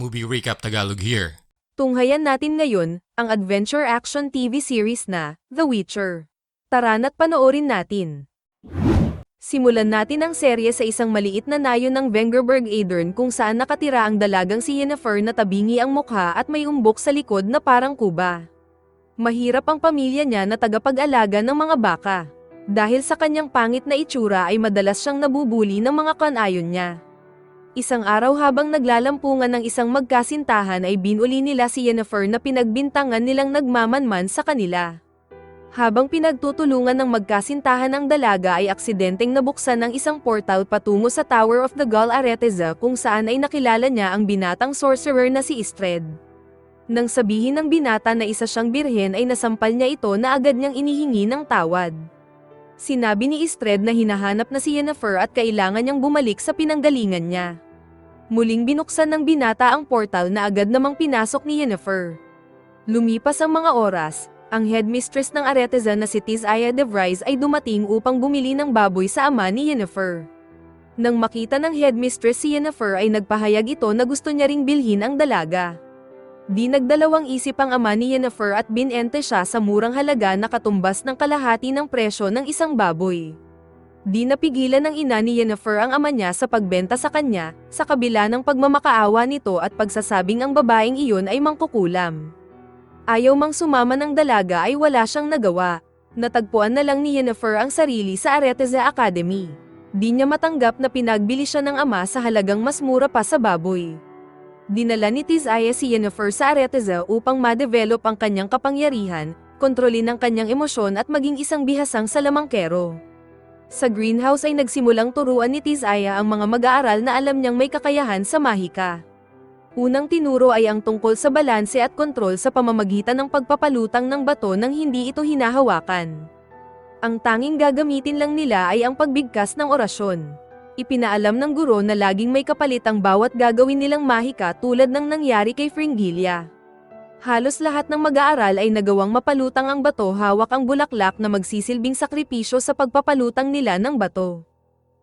Movie Recap Tagalog here. Tunghayan natin ngayon ang adventure action TV series na The Witcher. Tara na't panoorin natin. Simulan natin ang serye sa isang maliit na nayon ng Vengerberg Adern kung saan nakatira ang dalagang si Yennefer na tabingi ang mukha at may umbok sa likod na parang kuba. Mahirap ang pamilya niya na tagapag-alaga ng mga baka. Dahil sa kanyang pangit na itsura ay madalas siyang nabubuli ng mga kanayon niya. Isang araw habang naglalampungan ng isang magkasintahan ay binuli nila si Yennefer na pinagbintangan nilang nagmamanman sa kanila. Habang pinagtutulungan ng magkasintahan ang dalaga ay aksidenteng nabuksan ng isang portal patungo sa Tower of the Gal Areteza kung saan ay nakilala niya ang binatang sorcerer na si Istred. Nang sabihin ng binata na isa siyang birhen ay nasampal niya ito na agad niyang inihingi ng tawad. Sinabi ni Istred na hinahanap na si Yennefer at kailangan niyang bumalik sa pinanggalingan niya. Muling binuksan ng binata ang portal na agad namang pinasok ni Yennefer. Lumipas ang mga oras, ang headmistress ng Areteza na si Tizaya de Vries ay dumating upang bumili ng baboy sa ama ni Yennefer. Nang makita ng headmistress si Yennefer ay nagpahayag ito na gusto niya ring bilhin ang dalaga. Di nagdalawang isip ang ama ni Yennefer at binente siya sa murang halaga na katumbas ng kalahati ng presyo ng isang baboy. Di napigilan ng ina ni Yennefer ang ama niya sa pagbenta sa kanya, sa kabila ng pagmamakaawa nito at pagsasabing ang babaeng iyon ay mangkukulam. Ayaw mang sumama ng dalaga ay wala siyang nagawa. Natagpuan na lang ni Yennefer ang sarili sa Areteza Academy. Di niya matanggap na pinagbili siya ng ama sa halagang mas mura pa sa baboy. Dinala ni Tizaya si Yennefer sa Areteza upang ma-develop ang kanyang kapangyarihan, kontrolin ang kanyang emosyon at maging isang bihasang salamangkero. Sa greenhouse ay nagsimulang turuan ni Tizaya ang mga mag-aaral na alam niyang may kakayahan sa mahika. Unang tinuro ay ang tungkol sa balanse at kontrol sa pamamagitan ng pagpapalutang ng bato nang hindi ito hinahawakan. Ang tanging gagamitin lang nila ay ang pagbigkas ng orasyon. Ipinaalam ng guro na laging may kapalit ang bawat gagawin nilang mahika tulad ng nangyari kay Fringilla. Halos lahat ng mag-aaral ay nagawang mapalutang ang bato hawak ang bulaklak na magsisilbing sakripisyo sa pagpapalutang nila ng bato.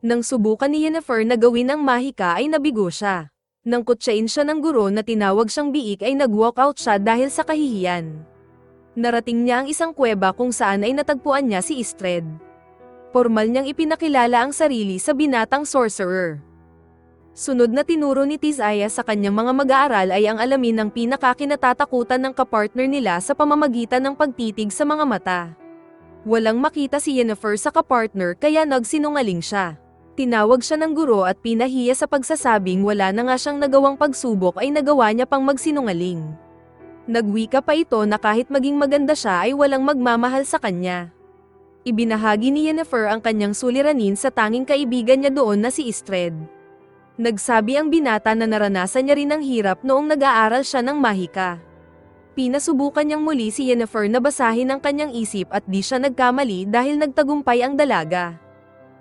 Nang subukan ni Yennefer na gawin ang mahika ay nabigo siya. Nang kutsain siya ng guro na tinawag siyang biik ay nag-walk out siya dahil sa kahihiyan. Narating niya ang isang kuweba kung saan ay natagpuan niya si Istred. Formal niyang ipinakilala ang sarili sa binatang sorcerer. Sunod na tinuro ni Tizaya sa kanyang mga mag-aaral ay ang alamin ng pinakakinatatakutan ng kapartner nila sa pamamagitan ng pagtitig sa mga mata. Walang makita si Yennefer sa kapartner kaya nagsinungaling siya. Tinawag siya ng guro at pinahiya sa pagsasabing wala na nga siyang nagawang pagsubok ay nagawa niya pang magsinungaling. Nagwika pa ito na kahit maging maganda siya ay walang magmamahal sa kanya. Ibinahagi ni Yennefer ang kanyang suliranin sa tanging kaibigan niya doon na si Istred. Nagsabi ang binata na naranasan niya rin ang hirap noong nag-aaral siya ng mahika. Pinasubukan niyang muli si Yennefer na basahin ang kanyang isip at di siya nagkamali dahil nagtagumpay ang dalaga.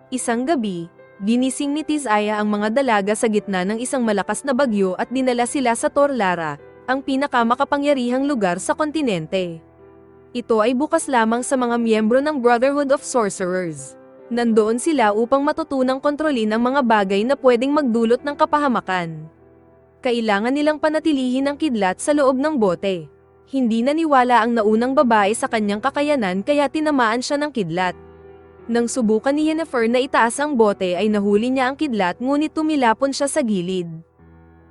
Isang gabi, ginising ni Tizaya ang mga dalaga sa gitna ng isang malakas na bagyo at dinala sila sa Torlara, ang pinakamakapangyarihang lugar sa kontinente. Ito ay bukas lamang sa mga miyembro ng Brotherhood of Sorcerers. Nandoon sila upang matutunang kontrolin ang mga bagay na pwedeng magdulot ng kapahamakan. Kailangan nilang panatilihin ang kidlat sa loob ng bote. Hindi naniwala ang naunang babae sa kanyang kakayanan kaya tinamaan siya ng kidlat. Nang subukan ni Yennefer na itaas ang bote ay nahuli niya ang kidlat ngunit tumilapon siya sa gilid.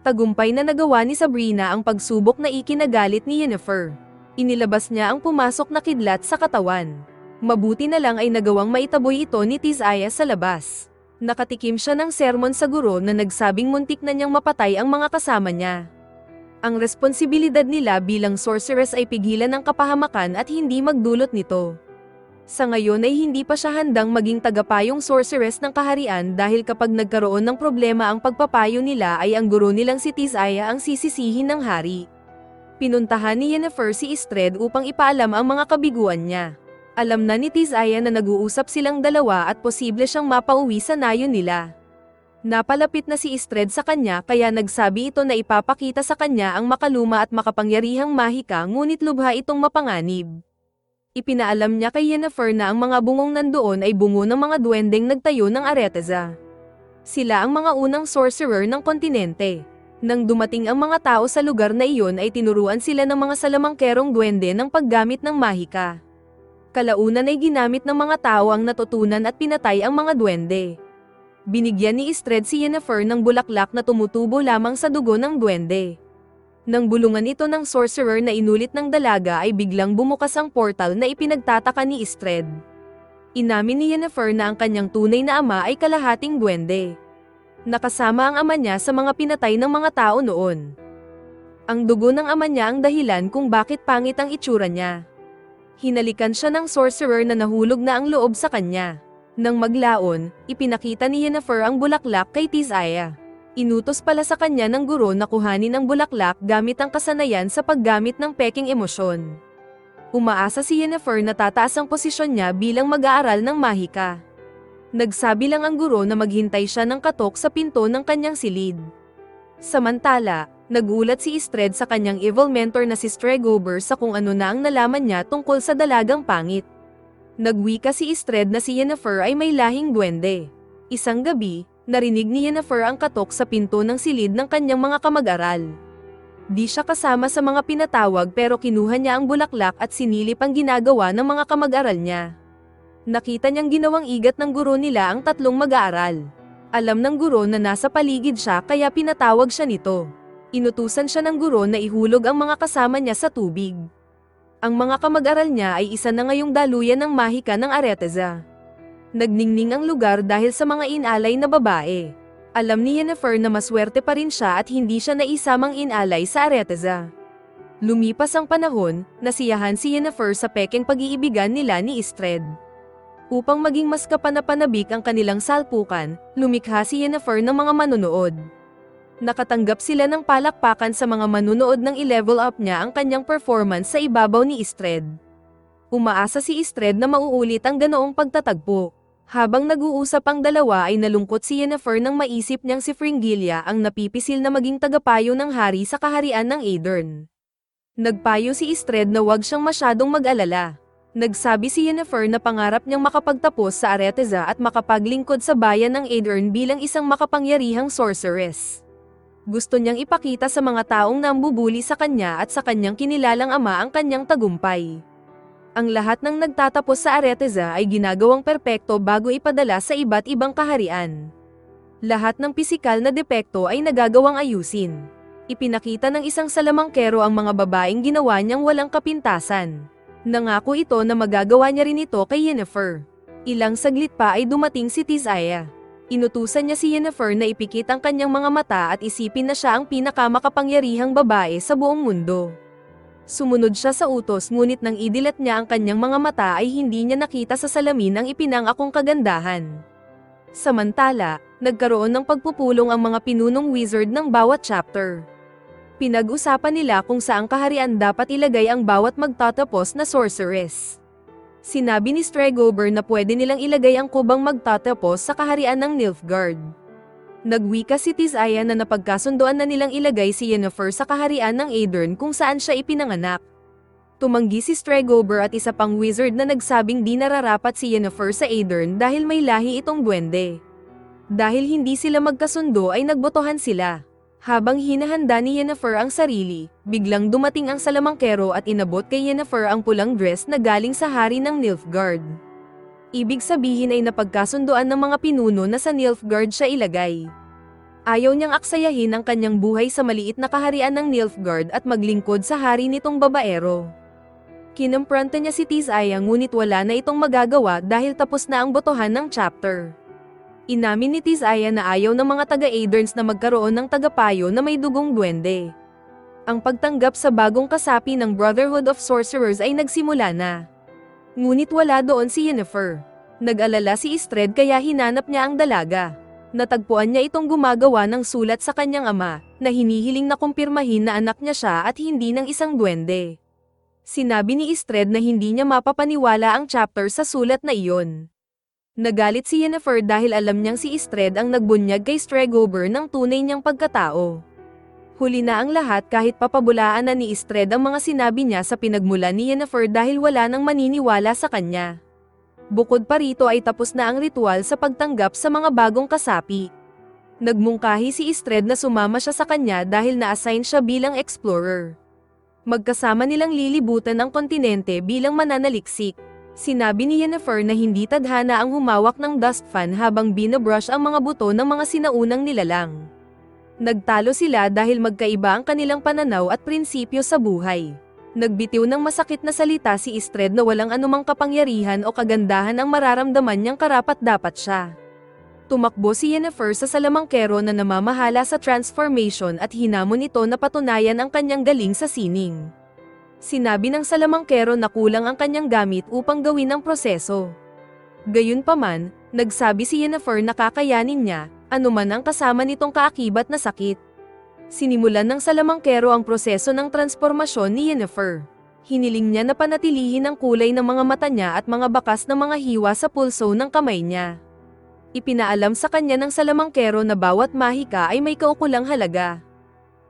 Tagumpay na nagawa ni Sabrina ang pagsubok na ikinagalit ni Yennefer. Inilabas niya ang pumasok na kidlat sa katawan. Mabuti na lang ay nagawang maitaboy ito ni Tizaya sa labas. Nakatikim siya ng sermon sa guro na nagsabing muntik na niyang mapatay ang mga kasama niya. Ang responsibilidad nila bilang sorceress ay pigilan ang kapahamakan at hindi magdulot nito. Sa ngayon ay hindi pa siya handang maging tagapayong sorceress ng kaharian dahil kapag nagkaroon ng problema ang pagpapayo nila ay ang guro nilang si Tizaya ang sisisihin ng hari. Pinuntahan ni Yennefer si Istred upang ipaalam ang mga kabiguan niya. Alam na ni Tizaya na nag-uusap silang dalawa at posible siyang mapauwi sa nayon nila. Napalapit na si Istred sa kanya kaya nagsabi ito na ipapakita sa kanya ang makaluma at makapangyarihang mahika ngunit lubha itong mapanganib. Ipinaalam niya kay Yennefer na ang mga bungong nandoon ay bungo ng mga duwendeng nagtayo ng Areteza. Sila ang mga unang sorcerer ng kontinente. Nang dumating ang mga tao sa lugar na iyon ay tinuruan sila ng mga salamangkerong duwende ng paggamit ng mahika. Kalaunan ay ginamit ng mga tao ang natutunan at pinatay ang mga duwende. Binigyan ni Istred si Yennefer ng bulaklak na tumutubo lamang sa dugo ng duwende. Nang bulungan ito ng sorcerer na inulit ng dalaga ay biglang bumukas ang portal na ipinagtataka ni Istred. Inamin ni Yennefer na ang kanyang tunay na ama ay kalahating duwende. Nakasama ang ama niya sa mga pinatay ng mga tao noon. Ang dugo ng ama niya ang dahilan kung bakit pangit ang itsura niya. Hinalikan siya ng sorcerer na nahulog na ang loob sa kanya. Nang maglaon, ipinakita ni Yennefer ang bulaklak kay Tizaya. Inutos pala sa kanya ng guro na kuhanin ang bulaklak gamit ang kasanayan sa paggamit ng peking emosyon. Umaasa si Yennefer na tataas ang posisyon niya bilang mag-aaral ng mahika. Nagsabi lang ang guro na maghintay siya ng katok sa pinto ng kanyang silid. Samantala, nagulat si Istred sa kanyang evil mentor na si Stregober sa kung ano na ang nalaman niya tungkol sa dalagang pangit. Nagwika si Istred na si Yennefer ay may lahing duwende. Isang gabi, narinig ni Yennefer ang katok sa pinto ng silid ng kanyang mga kamag-aral. Di siya kasama sa mga pinatawag pero kinuha niya ang bulaklak at sinilip ang ginagawa ng mga kamag-aral niya. Nakita niyang ginawang igat ng guro nila ang tatlong mag-aaral. Alam ng guro na nasa paligid siya kaya pinatawag siya nito. Inutusan siya ng guro na ihulog ang mga kasama niya sa tubig. Ang mga kamag-aral niya ay isa na ngayong daluyan ng mahika ng Areteza. Nagningning ang lugar dahil sa mga inalay na babae. Alam ni Yennefer na maswerte pa rin siya at hindi siya naisamang inalay sa Areteza. Lumipas ang panahon, nasiyahan si Yennefer sa pekeng pag-iibigan nila ni Istred. Upang maging mas kapanapanabik ang kanilang salpukan, lumikha si Yennefer ng mga manunood. Nakatanggap sila ng palakpakan sa mga manunood ng i-level up niya ang kanyang performance sa ibabaw ni Istred. Umaasa si Istred na mauulit ang ganoong pagtatagpo. Habang nag-uusap ang dalawa ay nalungkot si Yennefer nang maisip niyang si Fringilla ang napipisil na maging tagapayo ng hari sa kaharian ng Aedern. Nagpayo si Istred na huwag siyang masyadong mag-alala. Nagsabi si Yennefer na pangarap niyang makapagtapos sa Areteza at makapaglingkod sa bayan ng Aedern bilang isang makapangyarihang sorceress. Gusto niyang ipakita sa mga taong nambubuli sa kanya at sa kanyang kinilalang ama ang kanyang tagumpay. Ang lahat ng nagtatapos sa Areteza ay ginagawang perpekto bago ipadala sa iba't ibang kaharian. Lahat ng pisikal na depekto ay nagagawang ayusin. Ipinakita ng isang salamangkero ang mga babaeng ginawa niyang walang kapintasan. Nangako ito na magagawa niya rin ito kay Yennefer. Ilang saglit pa ay dumating si Tizaya. Inutusan niya si Yennefer na ipikit ang kanyang mga mata at isipin na siya ang pinakamakapangyarihang babae sa buong mundo. Sumunod siya sa utos ngunit nang idilat niya ang kanyang mga mata ay hindi niya nakita sa salamin ang ipinangakong kagandahan. Samantala, nagkaroon ng pagpupulong ang mga pinunong wizard ng bawat chapter. Pinag-usapan nila kung saang kaharian dapat ilagay ang bawat magtatapos na sorceress. Sinabi ni Stregober na pwede nilang ilagay ang kubang magtatapos sa kaharian ng Nilfgaard. Nagwika si Tizaya na napagkasundoan na nilang ilagay si Yennefer sa kaharian ng Aedern kung saan siya ipinanganak. Tumanggi si Stregober at isa pang wizard na nagsabing di nararapat si Yennefer sa Aedern dahil may lahi itong duwende. Dahil hindi sila magkasundo ay nagbotohan sila. Habang hinahanda ni Yennefer ang sarili, biglang dumating ang salamangkero at inabot kay Yennefer ang pulang dress na galing sa hari ng Nilfgaard. Ibig sabihin ay napagkasundoan ng mga pinuno na sa Nilfgaard siya ilagay. Ayaw niyang aksayahin ang kanyang buhay sa maliit na kaharian ng Nilfgaard at maglingkod sa hari nitong babaero. Kinumpranta niya si Tizaya ngunit wala na itong magagawa dahil tapos na ang botohan ng chapter. Inamin ni Tizaya na ayaw ng mga taga-Aderns na magkaroon ng tagapayo na may dugong duwende. Ang pagtanggap sa bagong kasapi ng Brotherhood of Sorcerers ay nagsimula na. Ngunit wala doon si Yennefer. Nag-alala si Istred kaya hinanap niya ang dalaga. Natagpuan niya itong gumagawa ng sulat sa kanyang ama, na hinihiling na kumpirmahin na anak niya siya at hindi ng isang duwende. Sinabi ni Istred na hindi niya mapapaniwala ang chapter sa sulat na iyon. Nagalit si Yennefer dahil alam niyang si Istred ang nagbunyag kay Stregober ng tunay niyang pagkatao. Huli na ang lahat kahit papabulaan na ni Istred ang mga sinabi niya sa pinagmula ni Yennefer dahil wala nang maniniwala sa kanya. Bukod pa rito ay tapos na ang ritual sa pagtanggap sa mga bagong kasapi. Nagmungkahi si Istred na sumama siya sa kanya dahil na-assign siya bilang explorer. Magkasama nilang lilibutan ang kontinente bilang mananaliksik. Sinabi ni Yennefer na hindi tadhana ang humawak ng dust fan habang binabrush ang mga buto ng mga sinaunang nilalang. Nagtalo sila dahil magkaiba ang kanilang pananaw at prinsipyo sa buhay. Nagbitiw ng masakit na salita si Istred na walang anumang kapangyarihan o kagandahan ang mararamdaman niyang karapat-dapat siya. Tumakbo si Yennefer sa salamangkero na namamahala sa transformation at hinamon ito na patunayan ang kanyang galing sa sining. Sinabi ng salamangkero na kulang ang kanyang gamit upang gawin ang proseso. Gayunpaman, nagsabi si Yennefer na kakayanin niya, anuman ang kasama nitong kaakibat na sakit. Sinimulan ng salamangkero ang proseso ng transformasyon ni Yennefer. Hiniling niya na panatilihin ang kulay ng mga mata niya at mga bakas ng mga hiwa sa pulso ng kamay niya. Ipinaalam sa kanya ng salamangkero na bawat mahika ay may kaukulang halaga.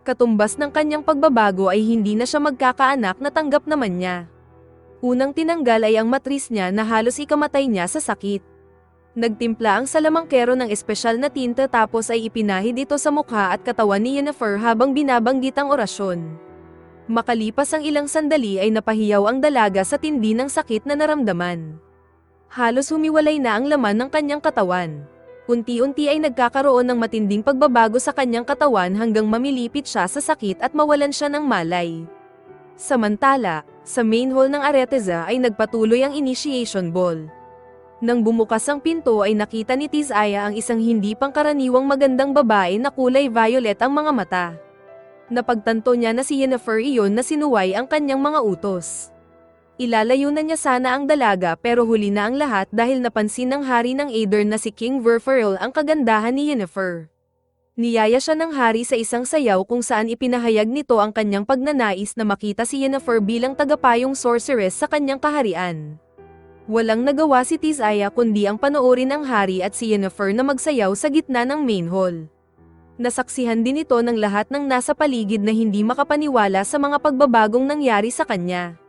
Katumbas ng kanyang pagbabago ay hindi na siya magkakaanak na tanggap naman niya. Unang tinanggal ay ang matris niya na halos ikamatay niya sa sakit. Nagtimpla ang salamangkero ng espesyal na tinta tapos ay ipinahid ito sa mukha at katawan ni Yennefer habang binabanggit ang orasyon. Makalipas ang ilang sandali ay napahiyaw ang dalaga sa tindi ng sakit na naramdaman. Halos humiwalay na ang laman ng kanyang katawan. Unti-unti ay nagkakaroon ng matinding pagbabago sa kanyang katawan hanggang mamilipit siya sa sakit at mawalan siya ng malay. Samantala, sa main hall ng Areteza ay nagpatuloy ang initiation ball. Nang bumukas ang pinto ay nakita ni Tizaya ang isang hindi pangkaraniwang magandang babae na kulay violet ang mga mata. Napagtanto niya na si Yennefer iyon na sinuway ang kanyang mga utos. Ilalayo na niya sana ang dalaga pero huli na ang lahat dahil napansin ng hari ng Ader na si King Verferil ang kagandahan ni Yennefer. Niyaya siya ng hari sa isang sayaw kung saan ipinahayag nito ang kanyang pagnanais na makita si Yennefer bilang tagapayong sorceress sa kanyang kaharian. Walang nagawa si Tizaya kundi ang panoorin ng hari at si Yennefer na magsayaw sa gitna ng main hall. Nasaksihan din ito ng lahat ng nasa paligid na hindi makapaniwala sa mga pagbabagong nangyari sa kanya.